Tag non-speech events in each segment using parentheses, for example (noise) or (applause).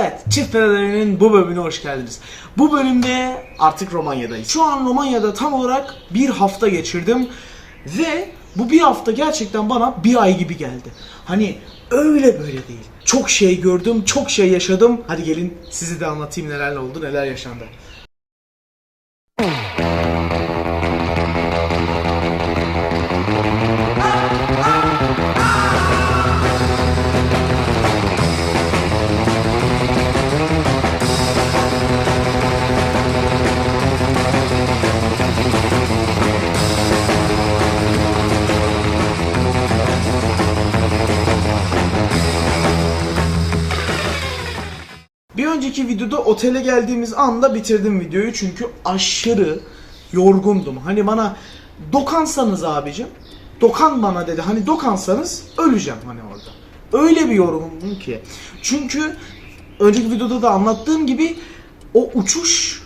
Evet, Çift Federi'nin bu bölümüne hoş geldiniz. Bu bölümde artık Romanya'dayız. Şu an Romanya'da tam olarak bir hafta geçirdim ve bu bir hafta gerçekten bana bir ay gibi geldi. Hani öyle böyle değil. Çok şey gördüm, çok şey yaşadım. Hadi gelin size de anlatayım neler oldu, neler yaşandı. Önceki videoda otele geldiğimiz anda bitirdim videoyu çünkü aşırı yorgundum. Hani bana dokansanız abicim, dokan bana dedi. Hani dokansanız öleceğim hani orada. Öyle bir yorgundum ki. Çünkü önceki videoda da anlattığım gibi o uçuş,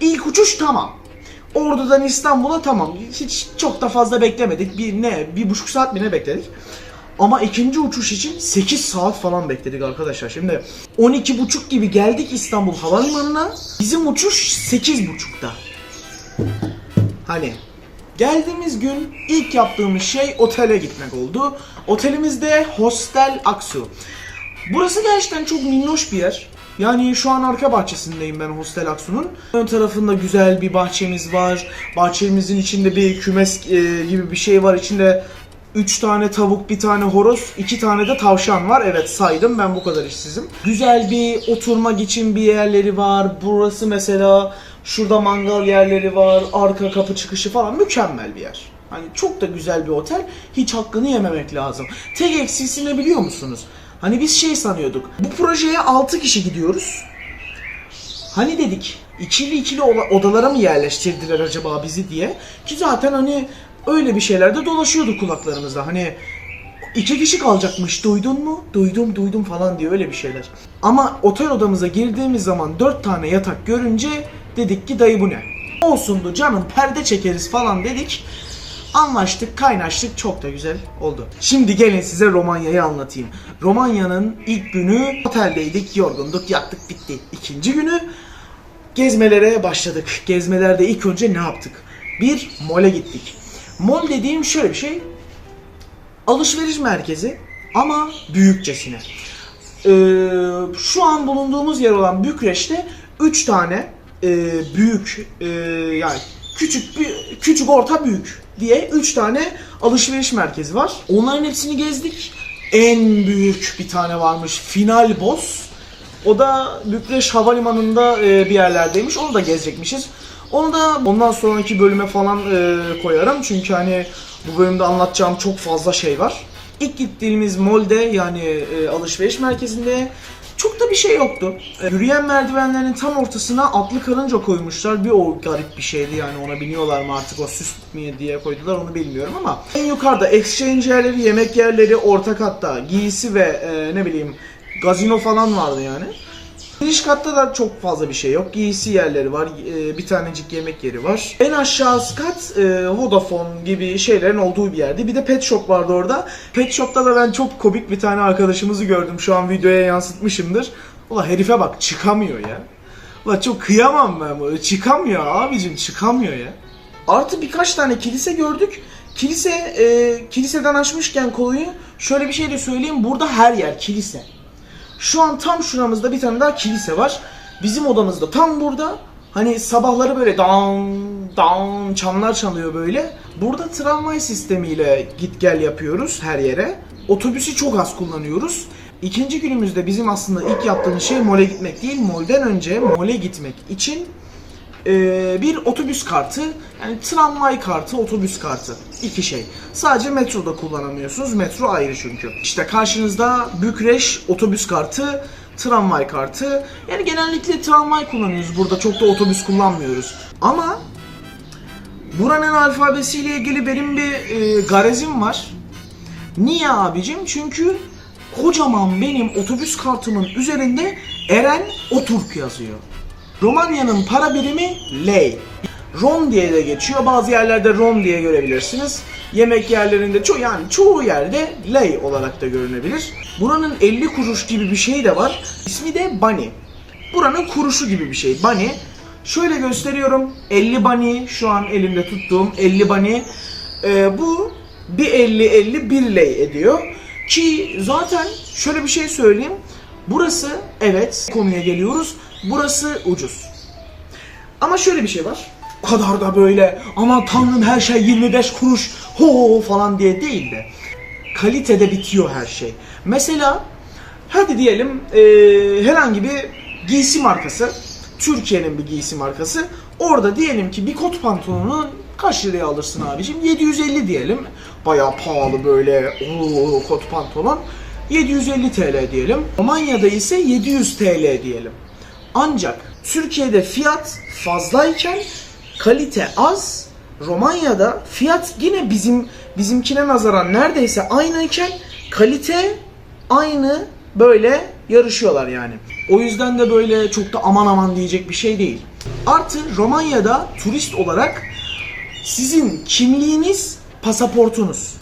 ilk uçuş tamam. Ordu'dan İstanbul'a tamam. Hiç çok da fazla beklemedik. Bir ne, bir buçuk saat mi ne bekledik. Ama ikinci uçuş için 8 saat falan bekledik arkadaşlar. Şimdi 12.30 gibi geldik İstanbul Havalimanı'na. Bizim uçuş 8.30'da. Hani geldiğimiz gün ilk yaptığımız şey otele gitmek oldu. Otelimizde Hostel Aksu. Burası gerçekten çok minnoş bir yer. Yani şu an arka bahçesindeyim ben Hostel Aksu'nun. Ön tarafında güzel bir bahçemiz var. Bahçemizin içinde bir kümes e, gibi bir şey var. İçinde 3 tane tavuk, bir tane horoz, 2 tane de tavşan var. Evet saydım ben bu kadar işsizim. Güzel bir oturmak için bir yerleri var. Burası mesela şurada mangal yerleri var. Arka kapı çıkışı falan mükemmel bir yer. Hani çok da güzel bir otel. Hiç hakkını yememek lazım. Tek eksisi ne biliyor musunuz? Hani biz şey sanıyorduk. Bu projeye 6 kişi gidiyoruz. Hani dedik ikili ikili odalara mı yerleştirdiler acaba bizi diye. Ki zaten hani öyle bir şeylerde dolaşıyordu kulaklarımızda. Hani iki kişi kalacakmış duydun mu? Duydum duydum falan diye öyle bir şeyler. Ama otel odamıza girdiğimiz zaman dört tane yatak görünce dedik ki dayı bu ne? Olsundu canım perde çekeriz falan dedik. Anlaştık, kaynaştık. Çok da güzel oldu. Şimdi gelin size Romanya'yı anlatayım. Romanya'nın ilk günü oteldeydik, yorgunduk, yattık, bitti. İkinci günü gezmelere başladık. Gezmelerde ilk önce ne yaptık? Bir, mole gittik. Mol dediğim şöyle bir şey. Alışveriş merkezi ama büyükçesine. Ee, şu an bulunduğumuz yer olan Bükreş'te 3 tane e, büyük e, yani küçük bir küçük orta büyük diye 3 tane alışveriş merkezi var. Onların hepsini gezdik. En büyük bir tane varmış. Final Boss. O da Bükreş Havalimanı'nda e, bir yerlerdeymiş. Onu da gezecekmişiz. Onu da ondan sonraki bölüme falan e, koyarım. Çünkü hani bu bölümde anlatacağım çok fazla şey var. İlk gittiğimiz molde yani e, alışveriş merkezinde çok da bir şey yoktu. E, yürüyen merdivenlerin tam ortasına atlı karınca koymuşlar. Bir o garip bir şeydi yani ona biniyorlar mı artık o süs mi diye koydular onu bilmiyorum ama. En yukarıda exchange yerleri, yemek yerleri, orta katta giysi ve e, ne bileyim gazino falan vardı yani. Giriş katta da çok fazla bir şey yok. Giysi yerleri var, e, bir tanecik yemek yeri var. En aşağısı kat e, Vodafone gibi şeylerin olduğu bir yerdi. Bir de pet shop vardı orada. Pet shop'ta da ben çok komik bir tane arkadaşımızı gördüm. Şu an videoya yansıtmışımdır. Ulan herife bak çıkamıyor ya. Ulan çok kıyamam ben bunu. Çıkamıyor abicim çıkamıyor ya. Artı birkaç tane kilise gördük. Kilise, e, kiliseden açmışken konuyu şöyle bir şey de söyleyeyim. Burada her yer kilise. Şu an tam şuramızda bir tane daha kilise var. Bizim odamızda tam burada. Hani sabahları böyle dan dan çanlar çalıyor böyle. Burada tramvay sistemiyle git gel yapıyoruz her yere. Otobüsü çok az kullanıyoruz. İkinci günümüzde bizim aslında ilk yaptığımız şey mole gitmek değil. Molden önce mole gitmek için ee, bir otobüs kartı, yani tramvay kartı, otobüs kartı. iki şey. Sadece metroda kullanamıyorsunuz. Metro ayrı çünkü. İşte karşınızda Bükreş otobüs kartı, tramvay kartı. Yani genellikle tramvay kullanıyoruz. Burada çok da otobüs kullanmıyoruz. Ama buranın alfabesiyle ilgili benim bir e, garezim var. Niye abicim? Çünkü kocaman benim otobüs kartımın üzerinde Eren Oturk yazıyor. Romanya'nın para birimi lei. Rom diye de geçiyor. Bazı yerlerde Rom diye görebilirsiniz. Yemek yerlerinde ço yani çoğu yerde lei olarak da görünebilir. Buranın 50 kuruş gibi bir şey de var. İsmi de Bani. Buranın kuruşu gibi bir şey. Bani. Şöyle gösteriyorum. 50 bani şu an elimde tuttuğum 50 bani. Ee, bu bir 50 50 bir lei ediyor. Ki zaten şöyle bir şey söyleyeyim. Burası evet konuya geliyoruz. Burası ucuz. Ama şöyle bir şey var. O kadar da böyle aman tanrım her şey 25 kuruş ho falan diye değil de kalitede bitiyor her şey. Mesela hadi diyelim eee, herhangi bir giysi markası Türkiye'nin bir giysi markası orada diyelim ki bir kot pantolonu kaç liraya alırsın abicim? 750 diyelim. Bayağı pahalı böyle oo, kot pantolon. 750 TL diyelim. Almanya'da ise 700 TL diyelim. Ancak Türkiye'de fiyat fazlayken kalite az. Romanya'da fiyat yine bizim bizimkine nazaran neredeyse aynıyken kalite aynı böyle yarışıyorlar yani. O yüzden de böyle çok da aman aman diyecek bir şey değil. Artı Romanya'da turist olarak sizin kimliğiniz pasaportunuz.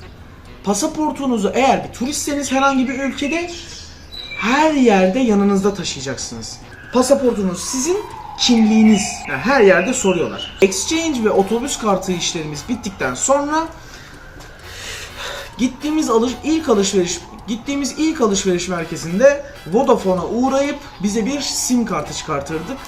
Pasaportunuzu eğer bir turistseniz herhangi bir ülkede her yerde yanınızda taşıyacaksınız. Pasaportunuz sizin kimliğiniz. Yani her yerde soruyorlar. Exchange ve otobüs kartı işlerimiz bittikten sonra gittiğimiz alış ilk alışveriş gittiğimiz ilk alışveriş merkezinde Vodafone'a uğrayıp bize bir sim kartı çıkartırdık.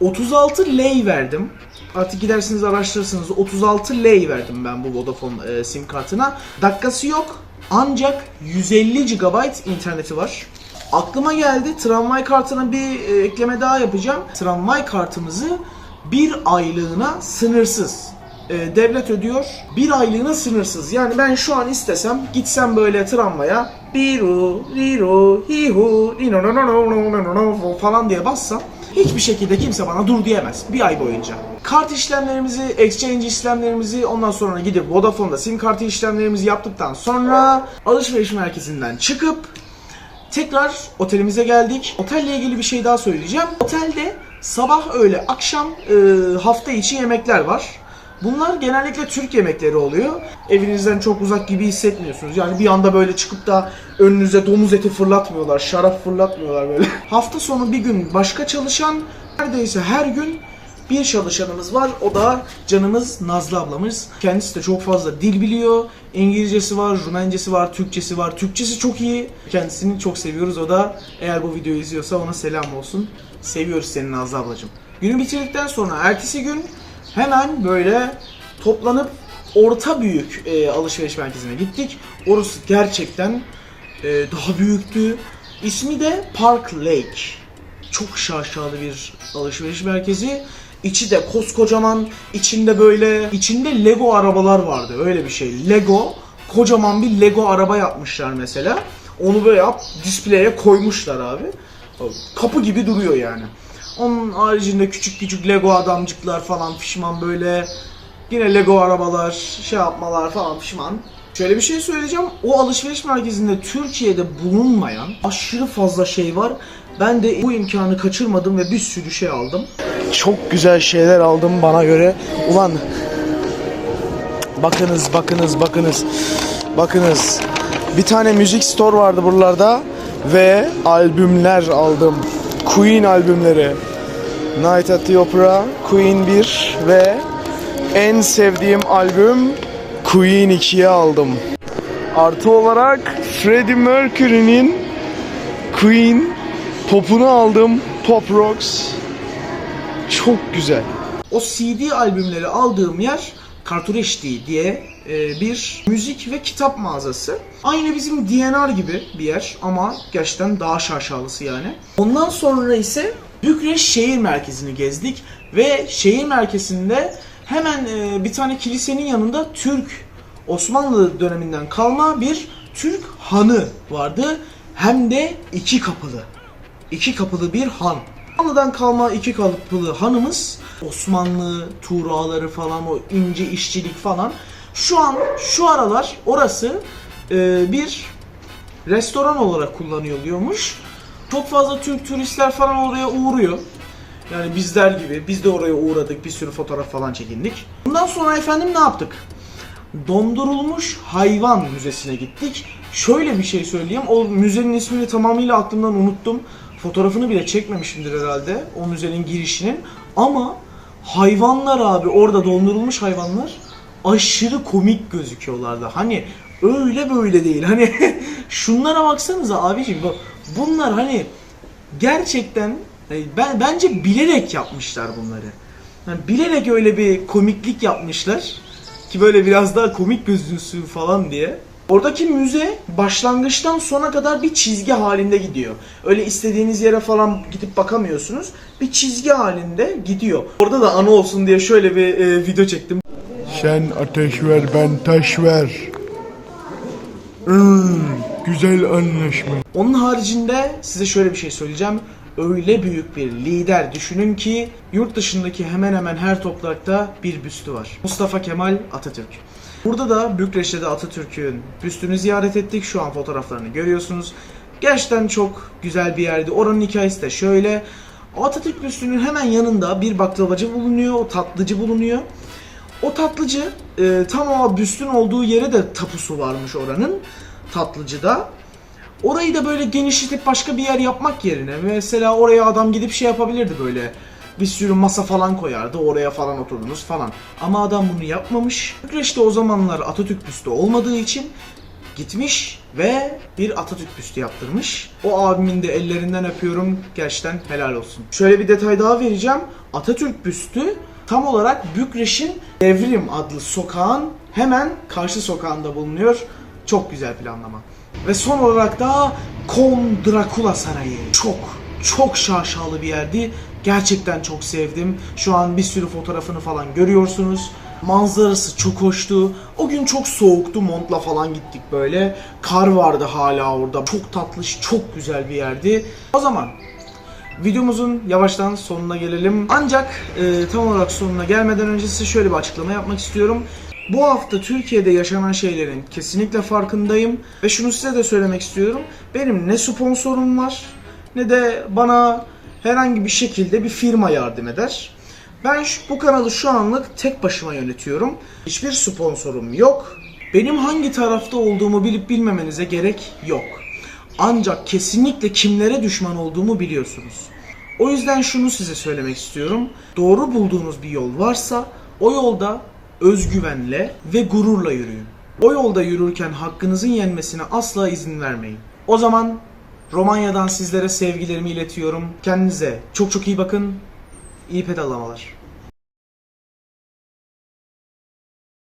36 lei verdim. Artık gidersiniz araştırırsınız 36 lei verdim ben bu Vodafone e, sim kartına. Dakikası yok ancak 150 GB interneti var. Aklıma geldi tramvay kartına bir e, ekleme daha yapacağım. Tramvay kartımızı bir aylığına sınırsız e, devlet ödüyor. Bir aylığına sınırsız. Yani ben şu an istesem gitsem böyle tramvaya biru, riru, hihu, falan diye bassam hiçbir şekilde kimse bana dur diyemez bir ay boyunca. Kart işlemlerimizi, exchange işlemlerimizi ondan sonra gidip Vodafone'da sim kartı işlemlerimizi yaptıktan sonra alışveriş merkezinden çıkıp Tekrar otelimize geldik. Otelle ilgili bir şey daha söyleyeceğim. Otelde sabah öğle akşam e, hafta içi yemekler var. Bunlar genellikle Türk yemekleri oluyor. Evinizden çok uzak gibi hissetmiyorsunuz. Yani bir anda böyle çıkıp da önünüze domuz eti fırlatmıyorlar, şarap fırlatmıyorlar böyle. (laughs) hafta sonu bir gün başka çalışan, neredeyse her gün bir çalışanımız var. O da canımız Nazlı ablamız. Kendisi de çok fazla dil biliyor. İngilizcesi var, Rumencesi var, Türkçesi var. Türkçesi çok iyi. Kendisini çok seviyoruz. O da eğer bu videoyu izliyorsa ona selam olsun. Seviyoruz seni Nazlı ablacığım. Günü bitirdikten sonra ertesi gün hemen böyle toplanıp orta büyük e, alışveriş merkezine gittik. Orası gerçekten e, daha büyüktü. İsmi de Park Lake çok şaşalı bir alışveriş merkezi. İçi de koskocaman, içinde böyle, içinde Lego arabalar vardı. Öyle bir şey. Lego, kocaman bir Lego araba yapmışlar mesela. Onu böyle yap, displeye koymuşlar abi. Kapı gibi duruyor yani. Onun haricinde küçük küçük Lego adamcıklar falan pişman böyle. Yine Lego arabalar, şey yapmalar falan pişman. Şöyle bir şey söyleyeceğim. O alışveriş merkezinde Türkiye'de bulunmayan aşırı fazla şey var. Ben de bu imkanı kaçırmadım ve bir sürü şey aldım. Çok güzel şeyler aldım bana göre. Ulan bakınız bakınız bakınız bakınız. Bir tane müzik store vardı buralarda ve albümler aldım. Queen albümleri. Night at the Opera, Queen 1 ve en sevdiğim albüm Queen 2'ye aldım. Artı olarak Freddie Mercury'nin Queen popunu aldım. Pop Rocks. Çok güzel. O CD albümleri aldığım yer Kartureşti diye e, bir müzik ve kitap mağazası. Aynı bizim DNR gibi bir yer ama gerçekten daha şaşalısı yani. Ondan sonra ise Bükreş şehir merkezini gezdik ve şehir merkezinde hemen e, bir tane kilisenin yanında Türk Osmanlı döneminden kalma bir Türk hanı vardı. Hem de iki kapılı. İki kapılı bir han. Osmanlı'dan kalma iki kapılı hanımız Osmanlı tuğraları falan o ince işçilik falan. Şu an şu aralar orası e, bir restoran olarak kullanılıyormuş. Çok fazla Türk turistler falan oraya uğruyor. Yani bizler gibi biz de oraya uğradık bir sürü fotoğraf falan çekindik. Bundan sonra efendim ne yaptık? Dondurulmuş Hayvan Müzesi'ne gittik. Şöyle bir şey söyleyeyim. O müzenin ismini tamamıyla aklımdan unuttum. Fotoğrafını bile çekmemişimdir herhalde o müzenin girişinin. Ama hayvanlar abi orada dondurulmuş hayvanlar aşırı komik gözüküyorlardı. Hani öyle böyle değil. Hani (laughs) şunlara baksanıza abiciğim. Bak bunlar hani gerçekten e, ben bence bilerek yapmışlar bunları. Yani bilerek öyle bir komiklik yapmışlar ki böyle biraz daha komik gözünsün falan diye. Oradaki müze başlangıçtan sona kadar bir çizgi halinde gidiyor. Öyle istediğiniz yere falan gidip bakamıyorsunuz. Bir çizgi halinde gidiyor. Orada da anı olsun diye şöyle bir e, video çektim. Sen ateş ver ben taş ver. Hmm, güzel anlaşma. Onun haricinde size şöyle bir şey söyleyeceğim. Öyle büyük bir lider düşünün ki yurt dışındaki hemen hemen her toprakta bir büstü var. Mustafa Kemal Atatürk. Burada da Bükreş'te de Atatürk'ün büstünü ziyaret ettik. Şu an fotoğraflarını görüyorsunuz. Gerçekten çok güzel bir yerdi. Oranın hikayesi de şöyle. Atatürk büstünün hemen yanında bir baklavacı bulunuyor, o tatlıcı bulunuyor. O tatlıcı e, tam o büstün olduğu yere de tapusu varmış oranın tatlıcıda. Orayı da böyle genişletip başka bir yer yapmak yerine mesela oraya adam gidip şey yapabilirdi böyle bir sürü masa falan koyardı oraya falan oturdunuz falan. Ama adam bunu yapmamış. Bükreş'te o zamanlar Atatürk büstü olmadığı için gitmiş ve bir Atatürk büstü yaptırmış. O abimin de ellerinden öpüyorum. Gerçekten helal olsun. Şöyle bir detay daha vereceğim. Atatürk büstü tam olarak Bükreş'in Devrim adlı sokağın hemen karşı sokağında bulunuyor. Çok güzel planlama. Ve son olarak da Kon Drakula Sarayı. Çok çok şaşalı bir yerdi. Gerçekten çok sevdim. Şu an bir sürü fotoğrafını falan görüyorsunuz. Manzarası çok hoştu. O gün çok soğuktu. Montla falan gittik böyle. Kar vardı hala orada. Çok tatlış, çok güzel bir yerdi. O zaman Videomuzun yavaştan sonuna gelelim. Ancak e, tam olarak sonuna gelmeden önce size şöyle bir açıklama yapmak istiyorum. Bu hafta Türkiye'de yaşanan şeylerin kesinlikle farkındayım. Ve şunu size de söylemek istiyorum. Benim ne sponsorum var ne de bana herhangi bir şekilde bir firma yardım eder. Ben şu- bu kanalı şu anlık tek başıma yönetiyorum. Hiçbir sponsorum yok. Benim hangi tarafta olduğumu bilip bilmemenize gerek yok. Ancak kesinlikle kimlere düşman olduğumu biliyorsunuz. O yüzden şunu size söylemek istiyorum. Doğru bulduğunuz bir yol varsa o yolda özgüvenle ve gururla yürüyün. O yolda yürürken hakkınızın yenmesine asla izin vermeyin. O zaman Romanya'dan sizlere sevgilerimi iletiyorum. Kendinize çok çok iyi bakın. İyi pedalamalar.